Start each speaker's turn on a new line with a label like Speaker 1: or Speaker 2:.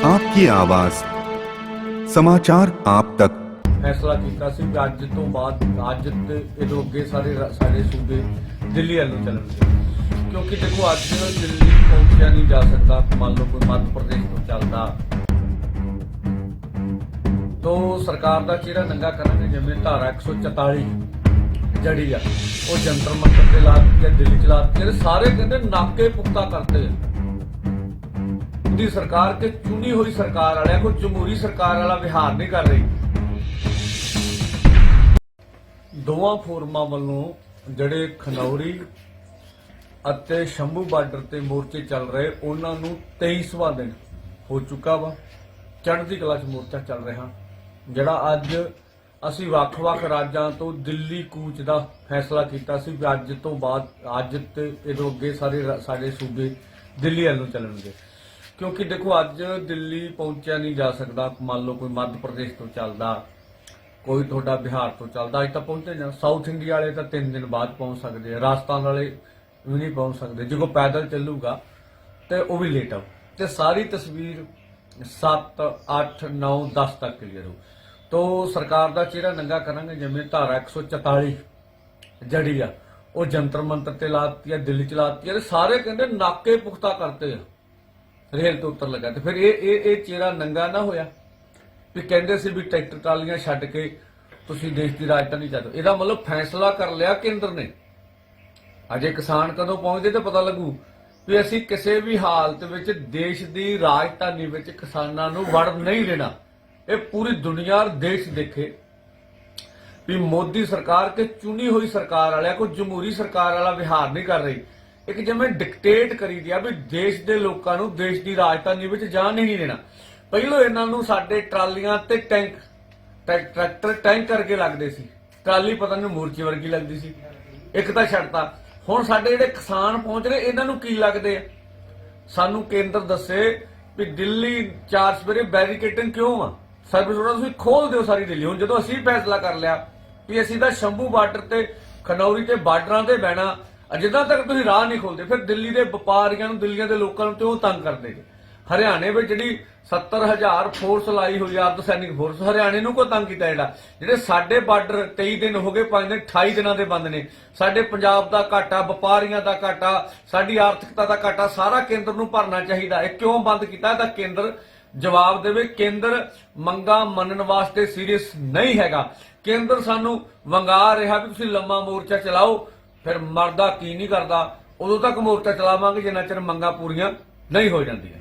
Speaker 1: ਆਪकी ਆਵਾਜ਼ ਸਮਾਚਾਰ ਆਪ ਤੱਕ
Speaker 2: ਫੈਸਲਾ ਕੀਤਾ ਸੀ ਅੱਜ ਤੋਂ ਬਾਅਦ ਅੱਜ ਤੇ ਇਹਦੇ ਅੱਗੇ ਸਾਰੇ ਸਾਰੇ ਸੂਬੇ ਦਿੱਲੀ ਵੱਲ ਨੂੰ ਚੱਲਣਗੇ ਕਿਉਂਕਿ ਦੇਖੋ ਅੱਜ ਦਿੱਲੀ ਪਹੁੰਚਿਆ ਨਹੀਂ ਜਾ ਸਕਦਾ ਮੰਨ ਲਓ ਕੋਈ ਮੱਧ ਪ੍ਰਦੇਸ਼ ਤੋਂ ਚੱਲਦਾ ਤੋਂ ਸਰਕਾਰ ਦਾ ਚਿਹਰਾ ਨੰਗਾ ਕਰਨ ਦੀ ਜਿਵੇਂ ਧਾਰਾ 144 ਜੜੀ ਆ ਉਹ ਜੰਤਰ ਮੰਤਰ ਤੇ ਲਾ ਦਿੱਤੀ ਦਿੱਲੀ ਚਲਾ ਦਿੱਤੀ ਸਾਰੇ ਕਹਿੰਦੇ ਨਾਕੇ ਪੁਖਤਾ ਆ ਦੀ ਸਰਕਾਰ ਕੇ ਚੁਣੀ ਹੋਈ ਸਰਕਾਰ ਵਾਲਿਆਂ ਕੋ ਜਮਹੂਰੀ ਸਰਕਾਰ ਵਾਲਾ ਵਿਹਾਰ ਨਹੀਂ ਕਰ ਰਹੀ। ਦੋਵਾਂ ਫੋਰਮਾਂ ਵੱਲੋਂ ਜਿਹੜੇ ਖਨੌਰੀ ਅਤੇ ਸ਼ੰਭੂ ਬਾਰਡਰ ਤੇ ਮੋਰਚੇ ਚੱਲ ਰਹੇ, ਉਹਨਾਂ ਨੂੰ 23ਵਾਂ ਦਿਨ ਹੋ ਚੁੱਕਾ ਵਾ। ਚੜ੍ਹਦੀ ਕਲਾ 'ਚ ਮੋਰਚਾ ਚੱਲ ਰਿਹਾ, ਜਿਹੜਾ ਅੱਜ ਅਸੀਂ ਵੱਖ-ਵੱਖ ਰਾਜਾਂ ਤੋਂ ਦਿੱਲੀ ਕੂਚ ਦਾ ਫੈਸਲਾ ਕੀਤਾ ਸੀ ਵੀ ਅੱਜ ਤੋਂ ਬਾਅਦ, ਅੱਜ ਤੇ ਇਹਦੋਂ ਅੱਗੇ ਸਾਰੇ ਸਾਡੇ ਸੂਬੇ ਦਿੱਲੀ ਵੱਲ ਨੂੰ ਚੱਲਣਗੇ। ਕਿਉਂਕਿ ਦੇਖੋ ਅੱਜ ਦਿੱਲੀ ਪਹੁੰਚਿਆ ਨਹੀਂ ਜਾ ਸਕਦਾ। ਮੰਨ ਲਓ ਕੋਈ ਮੱਧ ਪ੍ਰਦੇਸ਼ ਤੋਂ ਚੱਲਦਾ, ਕੋਈ ਤੁਹਾਡਾ ਬਿਹਾਰ ਤੋਂ ਚੱਲਦਾ, ਅੱਜ ਤਾਂ ਪਹੁੰਚੇ ਨਾ ਸਾਊਥ ਇੰਡੀਆ ਵਾਲੇ ਤਾਂ 3 ਦਿਨ ਬਾਅਦ ਪਹੁੰਚ ਸਕਦੇ ਆ। ਰਾਜਸਥਾਨ ਵਾਲੇ ਵੀ ਨਹੀਂ ਪਹੁੰਚ ਸਕਦੇ। ਜੇ ਕੋਈ ਪੈਦਲ ਚੱਲੂਗਾ ਤੇ ਉਹ ਵੀ ਲੇਟ ਆਉ ਤੇ ਸਾਰੀ ਤਸਵੀਰ 7 8 9 10 ਤੱਕ ਕਲੀਅਰ ਹੋ। ਤੋ ਸਰਕਾਰ ਦਾ ਚਿਹਰਾ ਨੰਗਾ ਕਰਾਂਗੇ, ਜਿਵੇਂ ਧਾਰਾ 144 ਜੜੀ ਆ, ਉਹ ਜੰਤਰ ਮੰਤਰ ਤੇ ਲਾਤੀ ਆ, ਦਿੱਲੀ ਚ ਲਾਤੀ ਆ, ਤੇ ਸਾਰੇ ਕਹਿੰਦੇ ਨਾਕੇ ਪੁਖਤਾ ਕਰਤੇ ਆ। ਰੇਲ ਤੋਂ ਉੱਤਰ ਲੱਗਾ ਤੇ ਫਿਰ ਇਹ ਇਹ ਇਹ ਚਿਹਰਾ ਨੰਗਾ ਨਾ ਹੋਇਆ ਵੀ ਕਹਿੰਦੇ ਸੀ ਵੀ ਟਰੈਕਟਰ ਟਰਾਲੀਆਂ ਛੱਡ ਕੇ ਤੁਸੀਂ ਦੇਸ਼ ਦੀ ਰਾਜਧਾਨੀ ਚਾਹੋ ਇਹਦਾ ਮਤਲਬ ਫੈਸਲਾ ਕਰ ਲਿਆ ਕੇਂਦਰ ਨੇ। ਅਜੇ ਕਿਸਾਨ ਕਦੋਂ ਪਹੁੰਚਦੇ ਤਾਂ ਪਤਾ ਲੱਗੂ ਵੀ ਅਸੀਂ ਕਿਸੇ ਵੀ ਹਾਲਤ ਵਿੱਚ ਦੇਸ਼ ਦੀ ਰਾਜਧਾਨੀ ਵਿੱਚ ਕਿਸਾਨਾਂ ਨੂੰ ਵੜ ਨਹੀਂ ਦੇਣਾ। ਇਹ ਪੂਰੀ ਦੁਨੀਆ ਦੇਸ਼ ਦੇਖੇ ਵੀ ਮੋਦੀ ਸਰਕਾਰ ਕੇ ਚੁਣੀ ਹੋਈ ਸਰਕਾਰ ਵਾਲਿਆਂ ਕੋਈ ਜਮਹੂਰੀ ਸਰਕਾਰ ਵਾਲਾ ਵਿਹਾਰ ਨਹੀਂ ਕਰ ਰਹੀ। ਇੱਕ ਜਿਵੇਂ ਡਿਕਟੇਟ ਕਰੀ ਦਿਆ ਵੀ ਦੇਸ਼ ਦੇ ਲੋਕਾਂ ਨੂੰ, ਦੇਸ਼ ਦੀ ਰਾਜਧਾਨੀ ਵਿੱਚ ਜਾਣ ਨਹੀਂ ਦੇਣਾ। ਪਹਿਲੋਂ ਇਹਨਾਂ ਨੂੰ ਸਾਡੇ ਟਰਾਲੀਆਂ ਤੇ ਟੈਂਕ ਟਰੈਕ- ਟਰੈਕਟਰ ਟੈਂਕ ਕਰਕੇ ਲੱਗਦੇ ਸੀ। ਟਰਾਲੀ ਪਤਾ ਨਹੀਂ ਮੂਰਚੇ ਵਰਗੀ ਲੱਗਦੀ ਸੀ। ਇੱਕ ਤਾਂ ਛੱਡਤਾ। ਹੁਣ ਸਾਡੇ ਜਿਹੜੇ ਕਿਸਾਨ ਪਹੁੰਚ ਰਹੇ, ਇਹਨਾਂ ਨੂੰ ਕੀ ਲੱਗਦੇ ਆ? ਸਾਨੂੰ ਕੇਂਦਰ ਦੱਸੇ ਵੀ ਦਿੱਲੀ ਚਾਰ ਸਵੇਰੇ ਬੈਰੀਕੇਟਿੰਗ ਕਿਉਂ ਆ? ਸਰਵਿਸ ਰੋਡ ਤੁਸੀਂ ਖੋਲ ਦਿਓ ਸਾਰੀ ਦਿੱਲੀ। ਹੁਣ ਜਦੋਂ ਅਸੀਂ ਫੈਸਲਾ ਕਰ ਲਿਆ ਵੀ ਅਸੀਂ ਤਾਂ ਸ਼ੰਭੂ ਬਾਰਡਰ ਤੇ, ਖਨੌਰੀ ਤੇ ਬਾਰਡਰਾਂ ਤੇ ਬਹਿਣਾ ਜਿੱਦਾਂ ਤੱਕ ਤੁਸੀਂ ਰਾਹ ਨਹੀਂ ਖੋਲਦੇ, ਫਿਰ ਦਿੱਲੀ ਦੇ ਵਪਾਰੀਆਂ ਨੂੰ, ਦਿੱਲੀਆਂ ਦੇ ਲੋਕਾਂ ਨੂੰ ਤੇ ਉਹ ਤੰਗ ਕਰਦੇ ਜੀ ਹਰਿਆਣੇ ਵਿੱਚ ਜਿਹੜੀ 70000 ਫੋਰਸ ਲਾਈ ਹੋਈ ਆ ਅਰਧ ਸੈਨਿਕ ਫੋਰਸ ਹਰਿਆਣੇ ਨੂੰ ਕੋ ਤੰਗ ਕੀਤਾ ਜਿਹੜਾ? ਜਿਹੜੇ ਸਾਡੇ ਬਾਰਡਰ 23 ਦਿਨ ਹੋ ਗਏ 5 ਦਿਨ 28 ਦਿਨਾਂ ਦੇ ਬੰਦ ਨੇ। ਸਾਡੇ ਪੰਜਾਬ ਦਾ ਘਾਟਾ, ਵਪਾਰੀਆਂ ਦਾ ਘਾਟਾ, ਸਾਡੀ ਆਰਥਿਕਤਾ ਦਾ ਘਾਟਾ, ਸਾਰਾ ਕੇਂਦਰ ਨੂੰ ਭਰਨਾ ਚਾਹੀਦਾ। ਇਹ ਕਿਉਂ ਬੰਦ ਕੀਤਾ? ਤਾਂ ਕੇਂਦਰ ਜਵਾਬ ਦੇਵੇ, ਕੇਂਦਰ ਮੰਗਾ ਮੰਨਣ ਵਾਸਤੇ ਸੀਰੀਅਸ ਨਹੀਂ ਹੈਗਾ। ਕੇਂਦਰ ਸਾਨੂੰ ਵੰਗਾ ਰਿਹਾ ਵੀ ਤੁਸੀਂ ਲੰਮਾ ਮੋਰਚਾ ਚਲਾਓ ਫਿਰ ਮਰਦਾ ਕੀ ਨਹੀਂ ਕਰਦਾ, ਉਦੋਂ ਤੱਕ ਮੋਰਚਾ ਚਲਾਵਾਂਗੇ, ਜਿੰਨਾ ਚਿਰ ਮੰਗਾਂ ਪੂਰੀਆਂ ਨਹੀਂ ਹੋ ਜਾਂਦੀਆਂ।